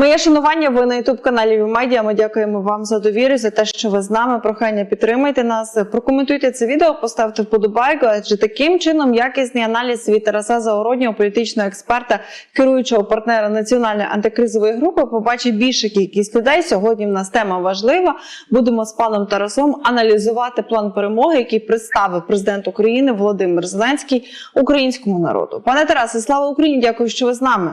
Моє шанування. Ви на ютуб каналі Вімедіа. Ми дякуємо вам за довіру, за те, що ви з нами. Прохання підтримайте нас, прокоментуйте це відео, поставте вподобайку. Адже таким чином якісний аналіз від Тараса Загороднього, політичного експерта, керуючого партнера національної антикризової групи, побачить більша кількість людей. Сьогодні в нас тема важлива. Будемо з паном Тарасом аналізувати план перемоги, який представив президент України Володимир Зеленський українському народу. Пане Тарасе, слава Україні! Дякую, що ви з нами.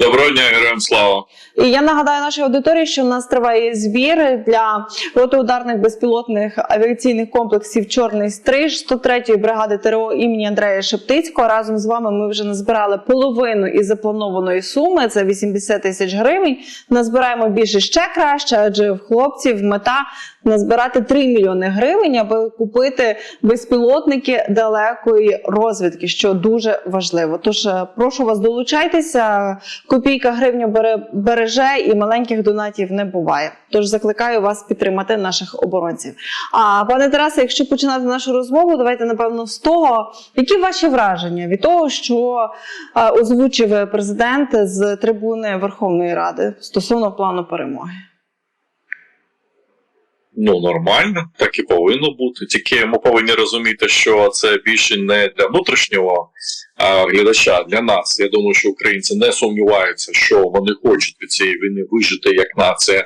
Доброго дня, героям слава. І я нагадаю нашій аудиторії, що в нас триває збір для протиударних безпілотних авіаційних комплексів Чорний стриж 103-ї бригади ТРО імені Андрея Шептицького. Разом з вами ми вже назбирали половину із запланованої суми. Це 80 тисяч гривень. Назбираємо більше ще краще, адже в хлопців мета назбирати 3 мільйони гривень, аби купити безпілотники далекої розвідки, що дуже важливо. Тож е, прошу вас долучайтеся. Копійка гривню бере береже і маленьких донатів не буває. Тож закликаю вас підтримати наших оборонців. А пане Тарасе, якщо починати нашу розмову, давайте напевно з того, які ваші враження від того, що озвучив президент з трибуни Верховної Ради стосовно плану перемоги. Ну, нормально, так і повинно бути. Тільки ми повинні розуміти, що це більше не для внутрішнього а, глядача, а для нас. Я думаю, що українці не сумніваються, що вони хочуть від цієї війни вижити як нація.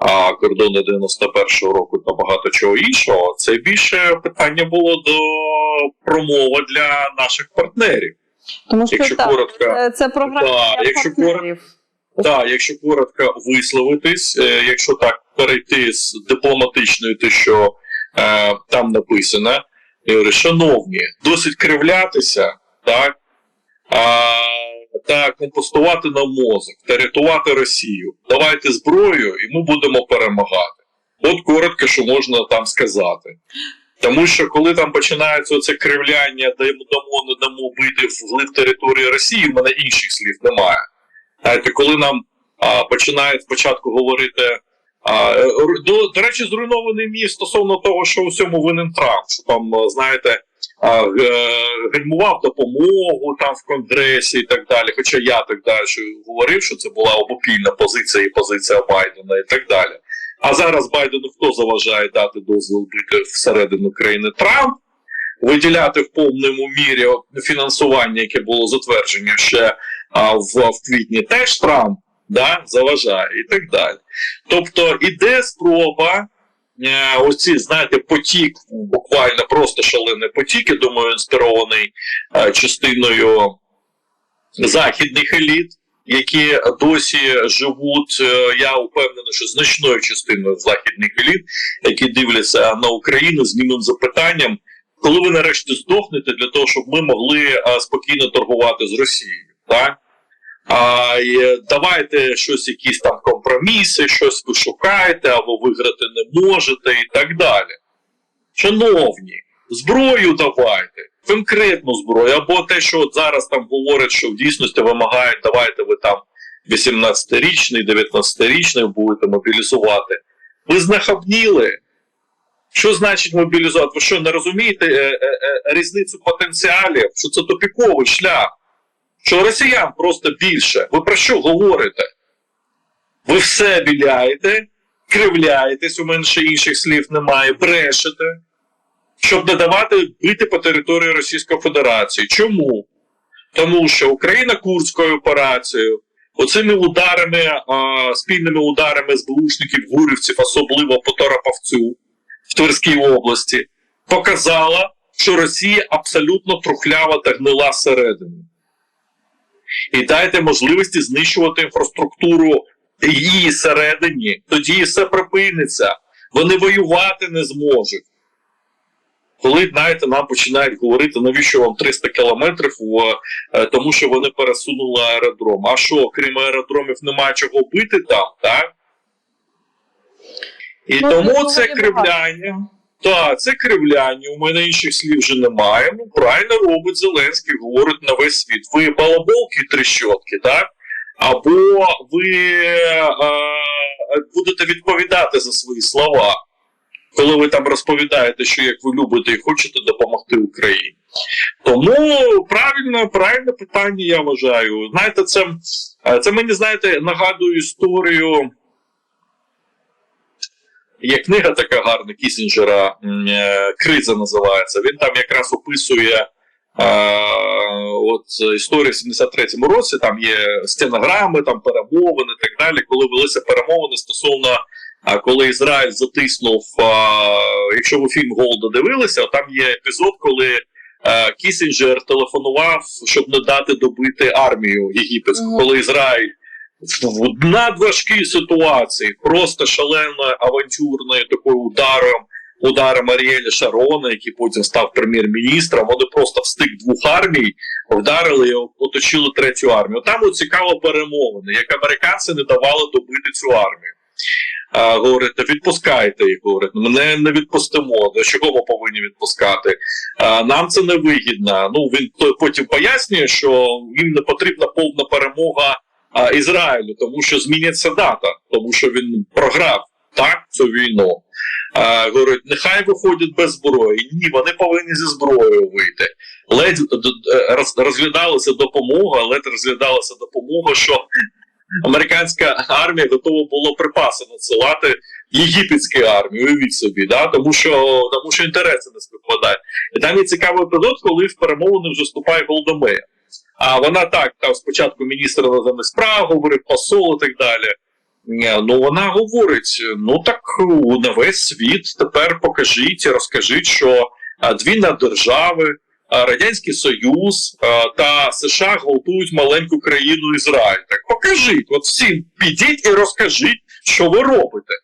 А кордони 91-го року та багато чого іншого. Це більше питання було до промови для наших партнерів. Тому що Якщо так, коротко, це, це програма да, якщо партнерів. Так, якщо коротко висловитись, е, якщо так перейти з дипломатичної, те, що е, там написано, я говорю, шановні, досить кривлятися, так, а, та компостувати на мозок, та рятувати Росію. Давайте зброю, і ми будемо перемагати. От коротко, що можна там сказати. Тому що коли там починається оце кривляння, даємо дамо, не дамо бити вглиб території Росії, в мене інших слів немає. Знаєте, коли нам а, починають спочатку говорити. А, е, до, до речі, зруйнований міст стосовно того, що у всьому винен Трамп, що там, знаєте, а, е, гальмував допомогу там в Конгресі і так далі. Хоча я так далі говорив, що це була обопільна позиція і позиція Байдена і так далі. А зараз Байдену хто заважає дати дозвіл бити всередину країни Трамп, виділяти в повному мірі фінансування, яке було затверджено ще а, в, в квітні, теж Трамп да, заважає і так далі. Тобто іде спроба. е, Оці, знаєте, потік, буквально просто шалений потік, я думаю, інспірований е, частиною західних еліт, які досі живуть. е, Я впевнений, що значною частиною західних еліт, які дивляться на Україну з німим запитанням, коли ви нарешті здохнете для того, щоб ми могли е, спокійно торгувати з Росією. Так? А, і давайте щось, якісь там компроміси, щось ви шукаєте, або виграти не можете, і так далі. Шановні, зброю давайте, конкретну зброю, або те, що от зараз там говорять, що в дійсності вимагають, давайте ви там 18-річний, 19-річний будете мобілізувати. Ви знахабніли. Що значить мобілізувати? Ви що не розумієте е, е, е, різницю потенціалів, що це тупіковий шлях? що росіян просто більше. Ви про що говорите? Ви все віляєте, кривляєтесь, у мене ще інших слів немає, брешете, щоб не давати бити по території Російської Федерації. Чому? Тому що Україна Курською операцією, оцими ударами, а, спільними ударами СБУшників, гурівців, особливо по Торопавцю в Тверській області, показала, що Росія абсолютно трухлява та гнила зсередини і дайте можливості знищувати інфраструктуру її всередині, тоді все припиниться. Вони воювати не зможуть. Коли, знаєте, нам починають говорити, навіщо вам 300 кілометрів, е, тому що вони пересунули аеродром. А що, крім аеродромів, немає чого бити там, так? І Ну, тому це кривляння. Так, це кривляння. У мене інших слів вже немає. Ну, правильно робить Зеленський, говорить на весь світ. Ви балаболки трещотки, так? Або ви е, будете відповідати за свої слова, коли ви там розповідаєте, що як ви любите і хочете допомогти Україні. Тому правильно, правильне питання, я вважаю. Знаєте, це Це мені, знаєте, нагадує історію. Є книга така гарна Кісінджера, е, Криза називається. Він там якраз описує е, от, історію в 73-му році. Там є стенограми, там перемовини і так далі. Коли велися перемовини стосовно, а, коли Ізраїль затиснув, а, якщо ви фільм Голда дивилися, там є епізод, коли е, Кісінджер телефонував, щоб не дати добити армію єгипетську, коли Ізраїль в в надважкій ситуації, просто шаленою авантюрною такою ударом, ударом Аріеля Шарона, який потім став прем'єр-міністром. Вони просто в стик двох армій вдарили і оточили третю армію. Там цікаво перемовини, як американці не давали добити цю армію. А, говорить, відпускайте їх. Говорить, мене не відпустимо. До чого ми повинні відпускати? А, нам це не вигідно. Ну він потім пояснює, що їм не потрібна повна перемога а, Ізраїлю, тому що зміняться дата, тому що він програв так цю війну. А, говорить, нехай виходять без зброї. Ні, вони повинні зі зброєю вийти. Ледь д- роз- розглядалася допомога, ледь розглядалася допомога, що американська армія готова була припаси надсилати єгипетській армії, уявіть собі, да? тому, що, тому що інтереси не співпадають. І там є цікавий епізод, коли в перемовини вже вступає Голдомея. А вона так, там спочатку міністр іноземних справ говорить, посол і так далі. Ну вона говорить: ну так на весь світ тепер покажіть, розкажіть, що дві наддержави, Радянський Союз та США гвалтують маленьку країну Ізраїль. Так покажіть, от всім підіть і розкажіть, що ви робите.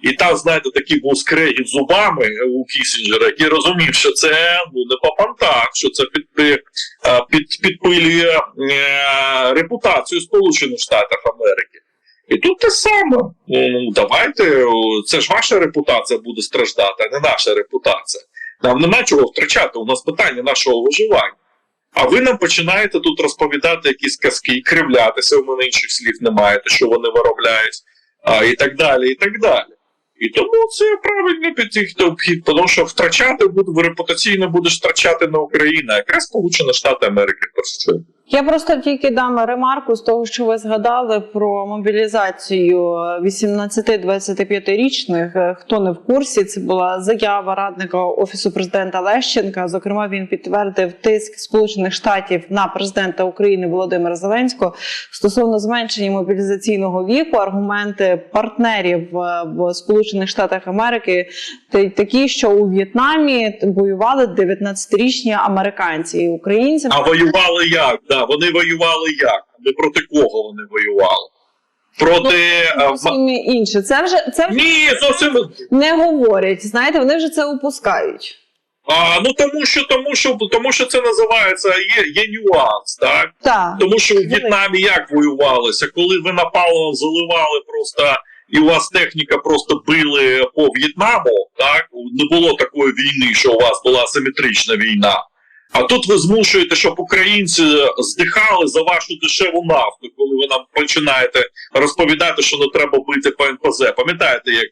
І там, знаєте, такий був скрегіт зубами у Кісінджера, який розумів, що це ну не по пантах, що це під, під, під, підпилює е, репутацію Сполучених Штатів Америки. І тут те саме. Ну, давайте, це ж ваша репутація буде страждати, а не наша репутація. Нам нема чого втрачати, у нас питання нашого виживання. А ви нам починаєте тут розповідати якісь казки, кривлятися, у мене інших слів немає, те, що вони виробляють, а, і так далі, і так далі. І тому це правильний підхід, обхід, тому що втрачати буду репутаційно будеш втрачати на Україну, якраз Сполучені Штати Америки перше. Я просто тільки дам ремарку з того, що ви згадали про мобілізацію 18-25-річних. Е, Хто не в курсі, це була заява радника офісу президента Лещенка. Зокрема, він підтвердив тиск Сполучених Штатів на президента України Володимира Зеленського стосовно зменшення мобілізаційного віку. Аргументи партнерів е, в Сполучених Штатах Америки такі, що у В'єтнамі воювали 19-річні американці і українці. А воювали як? Да, вони воювали як? Не проти кого вони воювали? Проти. Ну, зовсім інше. Це вже це вже Ні, зовсім. не говорять. Знаєте, вони вже це упускають. А, ну тому що, тому що, тому що це називається, є, є нюанс, так? Так. Тому що в В'єтнамі як воювалося, коли ви напало заливали просто, і у вас техніка просто били по В'єтнаму, так не було такої війни, що у вас була асиметрична війна. А тут ви змушуєте, щоб українці здихали за вашу дешеву нафту, коли ви нам починаєте розповідати, що не треба бити по НПЗ. Пам'ятаєте, як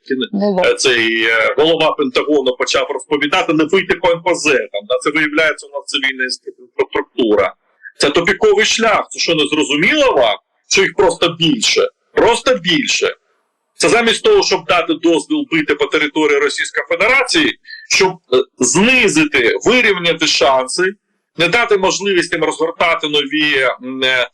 е, цей е, голова Пентагону почав розповідати, не вийти по НПЗ. Там да, це виявляється у нас цивільна інфраструктура. Це топіковий шлях. Це що не зрозуміло вам? Що їх просто більше? Просто більше. Це замість того, щоб дати дозвіл бити по території Російської Федерації, щоб е, знизити, вирівняти шанси, не дати можливість їм розгортати нові, е,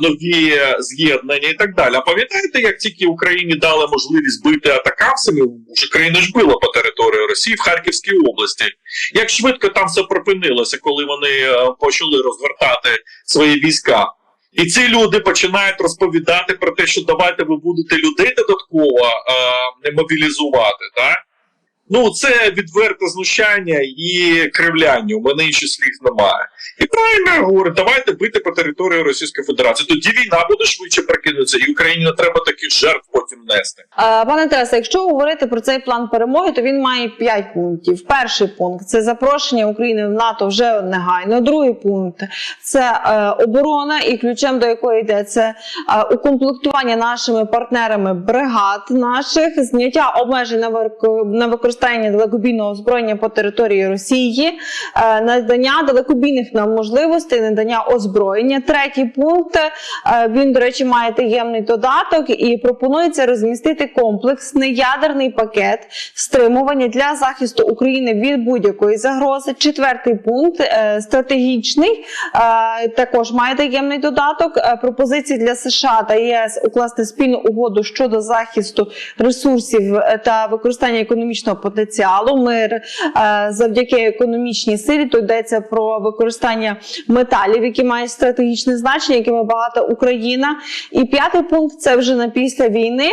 нові з'єднання і так далі. А пам'ятаєте, як тільки Україні дали можливість бити атакамсами, вже країна ж била по території Росії в Харківській області. Як швидко там все припинилося, коли вони е, почали розгортати свої війська? І ці люди починають розповідати про те, що давайте ви будете людей додатково е, мобілізувати. Так? Ну, це відверте знущання і кривляння. У мене інших слів немає. І правильно говорить, давайте бити по території Російської Федерації. Тоді війна буде швидше прокинутися, і Україні не треба таких жертв потім нести. Е, Пане Тарасе, якщо говорити про цей план перемоги, то він має п'ять пунктів. Перший пункт це запрошення України в НАТО вже негайно. Другий пункт це е, оборона, і ключем до якої йде це е, укомплектування нашими партнерами бригад наших, зняття обмежень на вик- на використання далекобійного озброєння по території Росії, е, надання далекобійних вікна можливостей надання озброєння. Третій пункт е, він, до речі, має таємний додаток і пропонується розмістити комплексний ядерний пакет стримування для захисту України від будь-якої загрози. Четвертий пункт е, стратегічний також має таємний додаток. Пропозиції для США та ЄС укласти спільну угоду щодо захисту ресурсів та використання економічного потенціалу. Мир е, завдяки економічній силі. Тут йдеться про використання металів, які мають стратегічне значення, якими багата Україна. І п'ятий пункт це вже на після війни.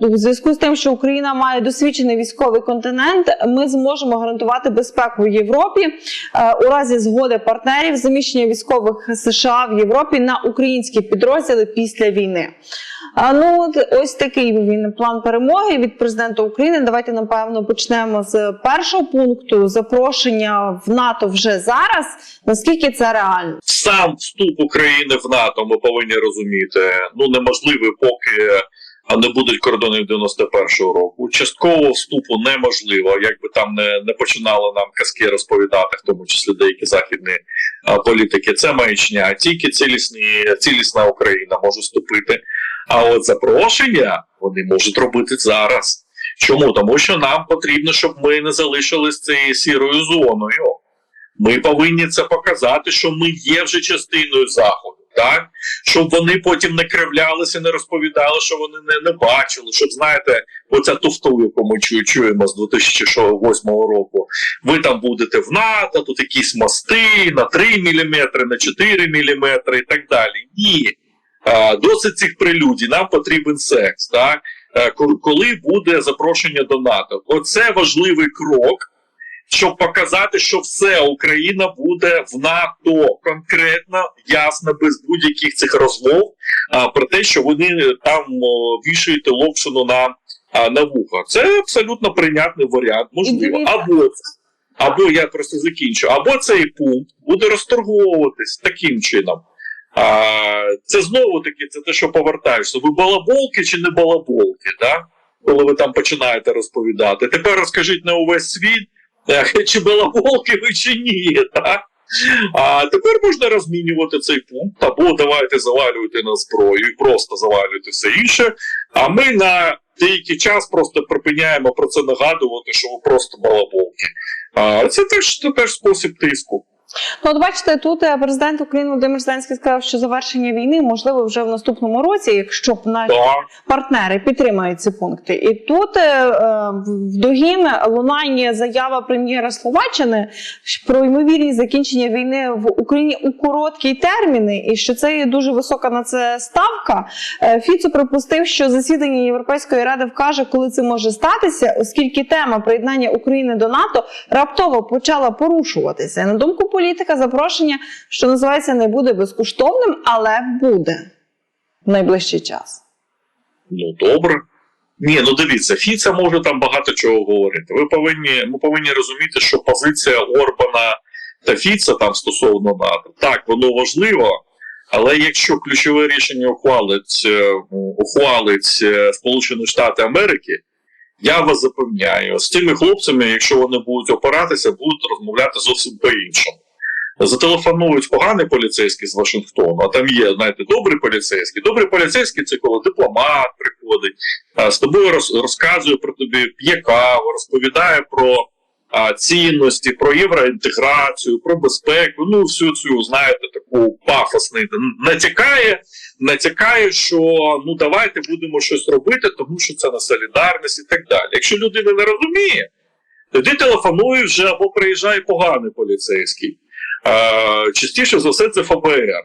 Е, У зв'язку з тим, що Україна має досвідчений військовий континент, ми зможемо гарантувати безпеку в Європі е, у разі згоди партнерів заміщення військових США в Європі на українські підрозділи після війни. А ну от ось такий він план перемоги від президента України. Давайте напевно почнемо з першого пункту запрошення в НАТО вже зараз. Наскільки це реально? Сам вступ України в НАТО ми повинні розуміти. Ну неможливий, поки а, не будуть кордонів 91-го року. Частково вступу неможливо, якби там не, не починали нам казки розповідати, в тому числі деякі західні а, політики. Це маячня. Тільки цілісні, цілісна Україна може вступити. А от запрошення вони можуть робити зараз. Чому? Тому що нам потрібно, щоб ми не залишились цією сірою зоною. Ми повинні це показати, що ми є вже частиною заходу, так щоб вони потім не кривлялися, не розповідали, що вони не, не бачили. Щоб знаєте, оця туфту, яку ми чу- чуємо з 2008 року. Ви там будете в НАТО, тут якісь мости на 3 мм, на 4 мм і так далі. Ні. Досить цих прелюдій, нам потрібен секс. Так? Е, Коли буде запрошення до НАТО? Оце важливий крок щоб показати, що все Україна буде в НАТО конкретно, ясно, без будь-яких цих розмов про те, що вони там вішають локшину на, на вухо. Це абсолютно прийнятний варіант, можливо. Або. Або я просто закінчу, або цей пункт буде розторговуватись таким чином. А, це знову таки це те, що повертаєшся. Ви балаболки чи не балаболки, да? коли ви там починаєте розповідати. Тепер розкажіть на увесь світ, е, чи балаболки ви чи ні. Так? А тепер можна розмінювати цей пункт, або давайте завалювати на зброю і просто завалювати все інше. А ми на деякий час просто припиняємо про це нагадувати, що ви просто балаболки. А це теж, це теж спосіб тиску. Ну, от бачите, тут е, президент України Володимир Зеленський сказав, що завершення війни можливо вже в наступному році, якщо наші Так. партнери підтримають ці пункти. І тут е, е, в догін лунає заява прем'єра Словаччини про ймовірність закінчення війни в Україні у короткі терміни, і що це є дуже висока на це ставка. Фіцо припустив, що засідання Європейської ради вкаже, коли це може статися, оскільки тема приєднання України до НАТО раптово почала порушуватися. На думку політика, запрошення, що називається, не буде безкоштовним, але буде в найближчий час. Ну добре. Ні, ну дивіться, Фіца може там багато чого говорити. Ви повинні, ми повинні розуміти, що позиція Орбана та Фіца там стосовно НАТО, так, воно важливо, але якщо ключове рішення ухвалить, е, ухвалить е, Сполучені Штати Америки, я вас запевняю, з тими хлопцями, якщо вони будуть опиратися, будуть розмовляти зовсім по-іншому. Зателефонують поганий поліцейський з Вашингтону, а там є, знаєте, добрий поліцейський. Добрий поліцейський це коли дипломат приходить, з тобою роз, розказує про тобі, п'є каву, розповідає про а, цінності, про євроінтеграцію, про безпеку. Ну, всю цю, знаєте, таку пафосний натякає, натякає, що ну давайте будемо щось робити, тому що це на солідарність і так далі. Якщо людина не розуміє, тоді телефонує вже або приїжджає поганий поліцейський. Е, частіше за все це ФБР.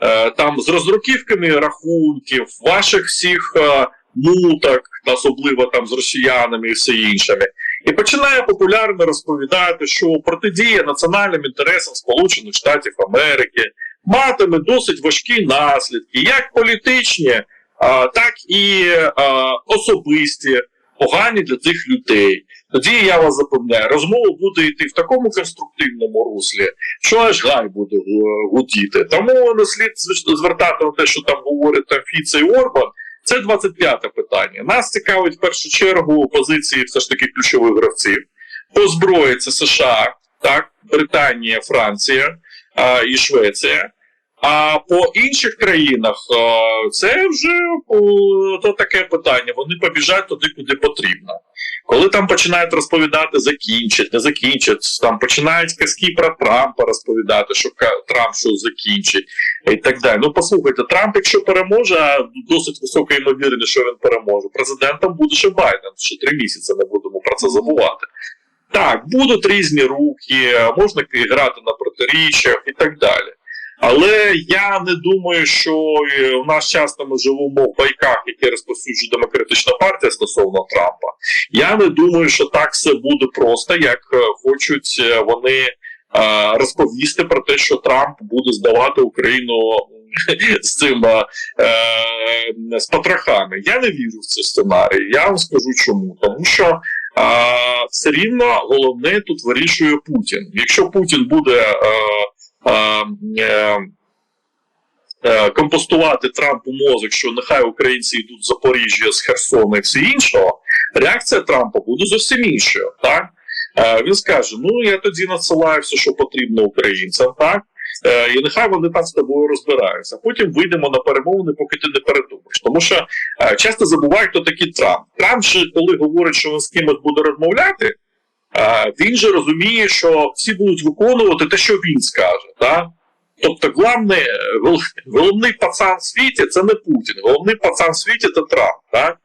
Е, там з роздруківками рахунків, ваших всіх е, муток, особливо там з росіянами і все іншими. І починає популярно розповідати, що протидія національним інтересам Сполучених Штатів Америки матиме досить важкі наслідки, як політичні, так і особисті, погані для цих людей. Тоді я вас запевняю, розмова буде йти в такому конструктивному руслі, що аж гай буде гу- гудіти. Тому не слід звертати на те, що там говорять там Фіце і Орбан. Це 25-те питання. Нас цікавить в першу чергу позиції все ж таки ключових гравців. По зброї це США, так, Британія, Франція а, і Швеція. А по інших країнах це вже то таке питання. Вони побіжать туди, куди потрібно. Коли там починають розповідати, закінчать, не закінчать, там починають казки про Трампа розповідати, що Трамп що закінчить і так далі. Ну послухайте, Трамп, якщо переможе, досить висока ймовірність, що він переможе, президентом буде ще Байден, що три місяці не будемо про це забувати. Так, будуть різні рухи, можна грати на протиріччях і так далі. Але я не думаю, що е, в нас часто ми живемо в байках, які розповсюджує демократична партія стосовно Трампа. Я не думаю, що так все буде просто, як е, хочуть е, вони е, розповісти про те, що Трамп буде здавати Україну з цим е, е, з потрохами. Я не вірю в цей сценарій. Я вам скажу чому. Тому що а, все рівно головне тут вирішує Путін. Якщо Путін буде е, е, е, е, компостувати Трампу мозок, що нехай українці йдуть з Запоріжжя, з Херсона і все іншого, реакція Трампа буде зовсім іншою. Так? Е, він скаже: ну я тоді надсилаю все, що потрібно українцям, так? Е, і нехай вони там з тобою розбираються. Потім вийдемо на перемовини, поки ти не передумаєш. Тому що е, часто забувають, хто такий Трамп. Трамп же, коли говорить, що він з кимось буде розмовляти, е, він же розуміє, що всі будуть виконувати те, що він скаже. Так? Тобто, главне, головний пацан в світі це не Путін, головний пацан в світі це Трамп. Так?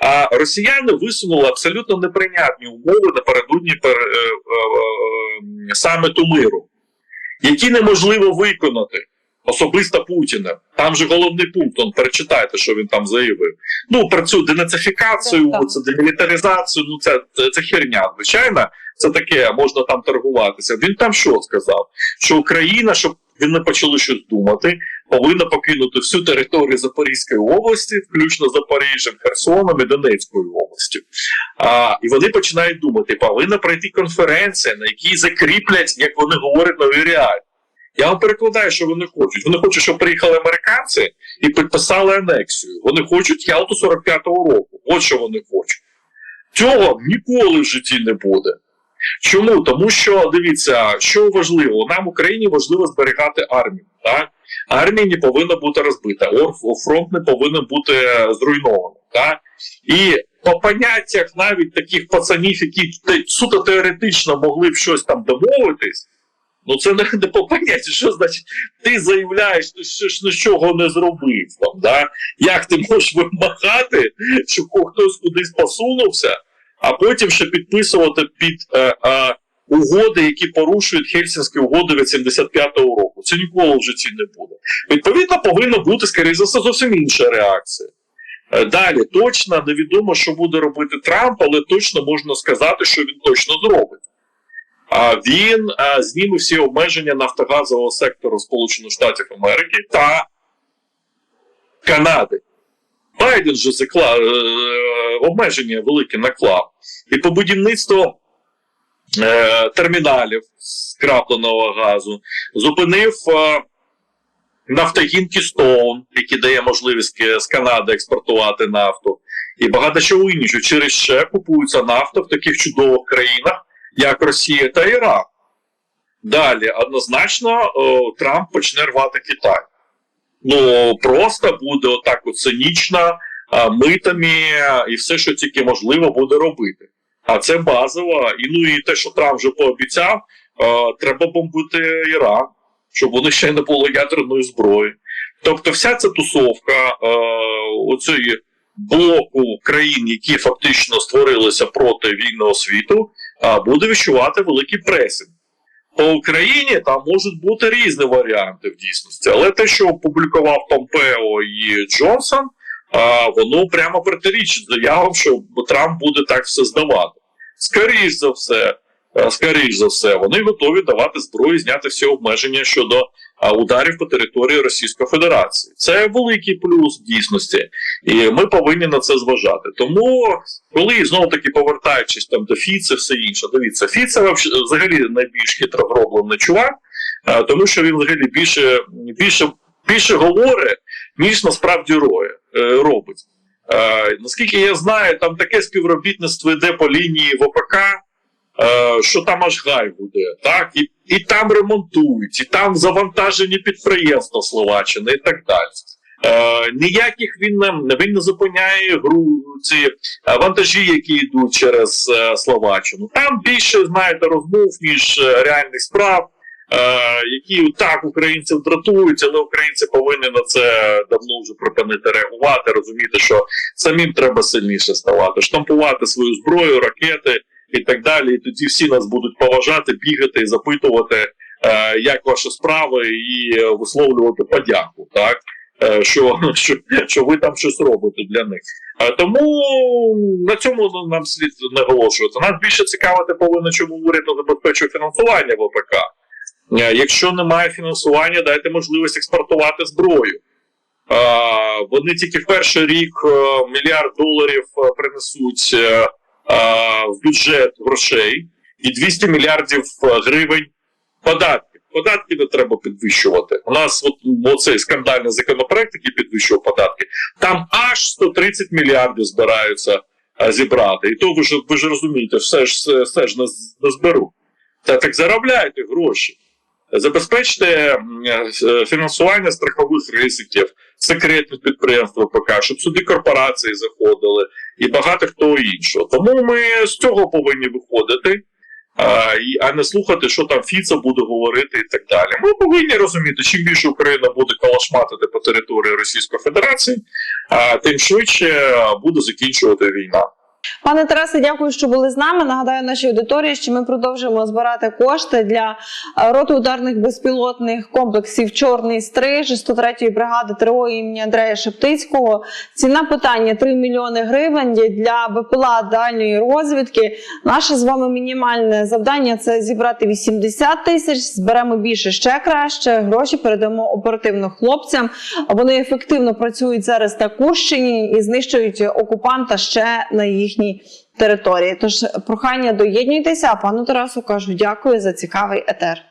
А росіяни висунули абсолютно неприйнятні умови напередодні пер, е, е, е, саміту миру, які неможливо виконати. Особисто Путіна. Там же головний пункт, он перечитайте, що він там заявив. Ну, про цю денацифікацію, це демілітаризацію, ну це, це, це херня. Звичайно, це таке, можна там торгуватися. Він там що сказав? Що Україна, щоб вони почали щось думати, повинна покинути всю територію Запорізької області, включно Запоріжжям, Херсоном і Донецькою областю. А, і вони починають думати, повинна пройти конференція, на якій закріплять, як вони говорять, нові реалії. Я вам перекладаю, що вони хочуть. Вони хочуть, щоб приїхали американці і підписали анексію. Вони хочуть Ялту 45-го року. От що вони хочуть. Цього ніколи в житті не буде. Чому? Тому що дивіться, що важливо, нам в Україні важливо зберігати армію. Так? Армія не повинна бути розбита, фронт не повинен бути е, зруйнований. Так? І по поняттях навіть таких пацанів, які суто теоретично могли б щось там домовитись. Ну це не, не по поняттю, що значить, ти заявляєш, ти ще ж нічого не зробив. Там, да? Як ти можеш вимагати, щоб хтось кудись посунувся, а потім ще підписувати під е, е, угоди, які порушують Хельсінські угоди від 75-го року. Це ніколи в житті не буде. Відповідно, повинна бути, скоріше за все, зовсім інша реакція. Е, Далі точно невідомо, що буде робити Трамп, але точно можна сказати, що він точно зробить. Він зніме всі обмеження нафтогазового сектору Сполучених Штатів Америки та Канади. Байден же закла... е, обмеження велике наклав. І по будівництву е, терміналів скрапленого газу зупинив е, нафтогін Стоун, який дає можливість з Канади експортувати нафту, і багато чого іншого. Через ще купується нафта в таких чудових країнах, як Росія та Іран. Далі, однозначно, о, Трамп почне рвати Китай. Ну, просто буде отак от цинічно, а, митами і все, що тільки можливо, буде робити. А це базово. І ну і те, що Трамп вже пообіцяв, е, треба бомбити Іран, щоб них ще не було ядерної зброї. Тобто, вся ця тусовка е, оцієї блоку країн, які фактично створилися проти вільного світу, буде відчувати великий пресинг. По Україні там можуть бути різні варіанти в дійсності, але те, що опублікував Помпео і Джонсон, воно прямо протирічить заявам, що Трамп буде так все здавати. Скоріш за все, скоріш за все, вони готові давати зброю, зняти всі обмеження щодо ударів по території Російської Федерації. Це великий плюс дійсності, і ми повинні на це зважати. Тому, коли знову таки повертаючись там до Фіце, все інше, дивіться, Фіце взагалі найбільш хитровроблений чувак, тому що він взагалі більше, більше, більше говорить, ніж насправді е, робить. Наскільки я знаю, там таке співробітництво йде по лінії ВПК, що там аж гай буде, так? І, і там ремонтують, і там завантажені підприємства Словаччини і так далі. Е, ніяких він не він не зупиняє гру ці е, вантажі, які йдуть через е, Словаччину. Там більше знаєте розмов ніж е, реальних справ, е, які так українців дратують, але українці повинні на це давно вже припинити реагувати, розуміти, що самим треба сильніше ставати, штампувати свою зброю, ракети і так далі. І тоді всі нас будуть поважати, бігати запитувати, е, як ваші справи, і висловлювати подяку. Так е, що, що, що ви там щось робите для них. Е, Тому на цьому нам слід наголошувати. Нас більше цікавити повинно, чому уряд забезпечує фінансування ВПК. Е, Якщо немає фінансування, дайте можливість експортувати зброю. Вони тільки в перший рік мільярд доларів принесуть в бюджет грошей і 200 мільярдів е, гривень податків. Податки не треба підвищувати. У нас от оцей скандальний законопроект, який підвищував податки, там аж 130 мільярдів збираються е, зібрати. І то ви ж ви ж розумієте, все ж все ж не, не зберу. Та так заробляйте гроші. Забезпечте е, фінансування страхових ризиків, секретних підприємства ПК, щоб сюди корпорації заходили і багато хто іншого. Тому ми з цього повинні виходити а, не слухати, що там Фіца буде говорити і так далі. Ми повинні розуміти, чим більше Україна буде калашматити по території Російської Федерації, тим швидше буде закінчувати війна. Пане Тарасе, дякую, що були з нами. Нагадаю нашій аудиторії, що ми продовжуємо збирати кошти для е, роти ударних безпілотних комплексів Чорний стриж 103-ї бригади ТРО імені Андрея Шептицького. Ціна питання 3 мільйони гривень для БПЛА дальньої розвідки. Наше з вами мінімальне завдання це зібрати 80 тисяч. Зберемо більше ще краще. Гроші передамо оперативно хлопцям. Вони ефективно працюють зараз на Курщині і знищують окупанта ще на їхній території. Тож прохання доєднуйтеся. А пану Тарасу кажу дякую за цікавий етер.